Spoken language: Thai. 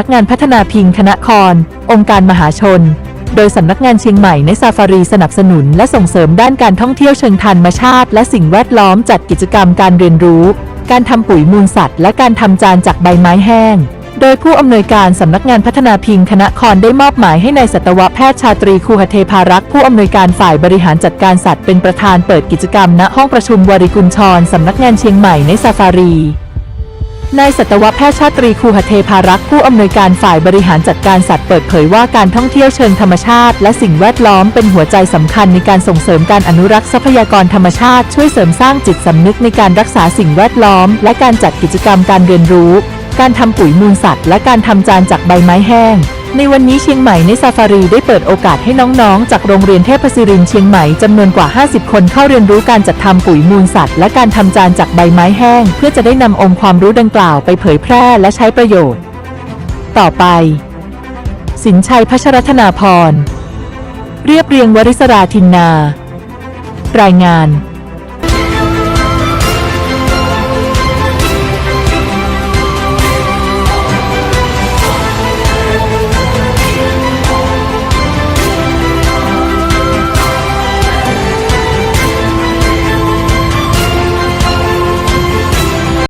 ักงานพัฒนาพิงคณะคร องค์การมหาชน โดยสำนักงานเชียงใหม่ในซาฟารีสนับสนุนและส่งเสริมด้านการท่องเที่ยวเชิงธรรมชาติ และสิ่งแวดล้อมจัดกิจกรรมการเรียนรู้ การทำปุ๋ยมูลสัตว์ และการทำจานจากใบไม้แห้ง โดยผู้อำนวยการสำนักงานพัฒนาพิงคณะครได้มอบหมายให้ในายสัตวแพทย์ชาตรีคูหเทพารักษ์ผู้อำนวยการฝ่ายบริหารจัดการสัตว์เป็นประธานเปิดกิจกรรมณห้องประชุมวริกุลชรสำนักงานเชียงใหม่ในซาฟารี นายสัตวแพทย์ชาตรีคูหเทพารักษ์ผู้อำนวยการฝ่ายบริหารจัดการสัตว์เปิดเผยว่าการท่องเที่ยวเชิงธรรมชาติ และสิ่งแวดล้อมเป็นหัวใจสำคัญในการส่งเสริมการอนุรักษ์ทรัพยากรธรรมชาติ ช่วยเสริมสร้างจิตสำนึกในการรักษาสิ่งแวดล้อม และการจัดกิจกรรมการเรียนรู้ การทำปุ๋ยมูลสัตว์ และการทำจานจากใบไม้แห้ง ในวันนี้เชียงใหม่ในซาฟารีได้เปิดโอกาสให้น้องๆ จากโรงเรียนเทพศิรินทร์เชียงใหม่จำนวนกว่า 50 คนเข้าเรียนรู้การจัดทำปุ๋ยมูลสัตว์ และการทำจานจากใบไม้แห้ง เพื่อจะได้นำองค์ความรู้ดังกล่าวไปเผยแพร่และใช้ประโยชน์ ต่อไป สินชัยพัชรธนาพร เรียบเรียงวริศราทินนา รายงาน